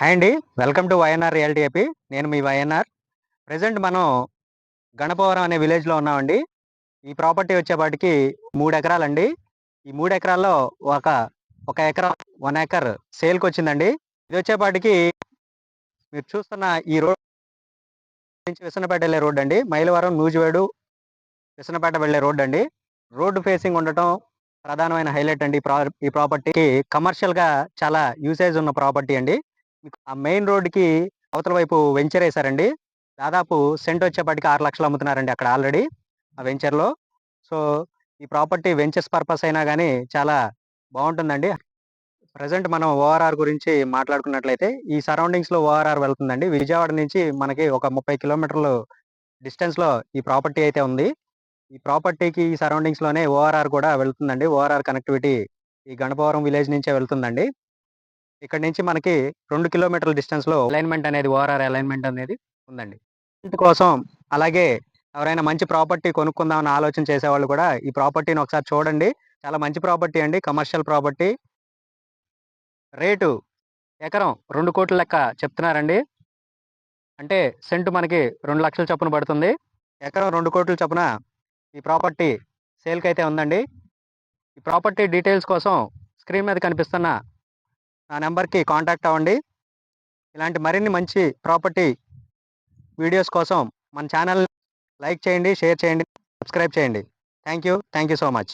Hi అండి. Welcome to YNR reality AP నేను మీ వైఎన్ఆర్ ప్రజెంట్ మనం గణపవరం అనే విలేజ్లో ఉన్నామండి. ఈ ప్రాపర్టీ వచ్చేపాటికి మూడు ఎకరాలండి. ఈ మూడు ఎకరాల్లో ఒక ఒక ఎకరా వన్ ఎకర్ సేల్కి వచ్చిందండి ఇది వచ్చేపాటికి మీరు చూస్తున్న ఈ రోడ్ నుంచి విసనపేట వెళ్ళే రోడ్ అండి. మైలవరం నూజివేడు విసనపేట వెళ్ళే రోడ్ అండి. రోడ్డు ఫేసింగ్ ఉండటం ప్రధానమైన హైలైట్ అండి ఈ ప్రాపర్టీకి. కమర్షియల్గా చాలా యూసేజ్ ఉన్న ప్రాపర్టీ అండి. ఆ మెయిన్ రోడ్డుకి అవతల వైపు వెంచర్ వేశారండి. దాదాపు సెంట్ వచ్చేప్పటికి ఆరు లక్షలు అమ్ముతున్నారండి అక్కడ ఆల్రెడీ ఆ వెంచర్లో. సో ఈ ప్రాపర్టీ వెంచర్స్ పర్పస్ అయినా కానీ చాలా బాగుంటుందండి. ప్రజెంట్ మనం ఓఆర్ఆర్ గురించి మాట్లాడుకున్నట్లయితే ఈ సరౌండింగ్స్లో ఓఆర్ఆర్ వెళ్తుందండి. విజయవాడ నుంచి మనకి ఒక ముప్పై కిలోమీటర్లు డిస్టెన్స్లో ఈ ప్రాపర్టీ అయితే ఉంది. ఈ ప్రాపర్టీకి ఈ సరౌండింగ్స్లోనే ఓఆర్ఆర్ కూడా వెళ్తుందండి. ఓఆర్ఆర్ కనెక్టివిటీ ఈ గణపవరం విలేజ్ నుంచే వెళ్తుందండి. ఇక్కడ నుంచి మనకి రెండు కిలోమీటర్ల డిస్టెన్స్లో అలైన్మెంట్ అనేది ఓఆర్ఆర్ అలైన్మెంట్ అనేది ఉందండి. కోసం అలాగే ఎవరైనా మంచి ప్రాపర్టీ కొనుక్కుందామని ఆలోచన చేసేవాళ్ళు కూడా ఈ ప్రాపర్టీని ఒకసారి చూడండి. చాలా మంచి ప్రాపర్టీ అండి. కమర్షియల్ ప్రాపర్టీ రేటు ఎకరం రెండు కోట్ల లెక్క చెప్తున్నారండి. అంటే సెంటు మనకి రెండు లక్షల చొప్పున పడుతుంది. ఎకరం రెండు కోట్ల చొప్పున ఈ ప్రాపర్టీ సేల్కి అయితే ఉందండి. ఈ ప్రాపర్టీ డీటెయిల్స్ కోసం స్క్రీన్ మీద కనిపిస్తున్న నా నెంబర్కి కాంటాక్ట్ అవ్వండి. ఇలాంటి మరిన్ని మంచి ప్రాపర్టీ వీడియోస్ కోసం మన ఛానల్ లైక్ చేయండి షేర్ చేయండి సబ్స్క్రైబ్ చేయండి. Thank you thank you so much.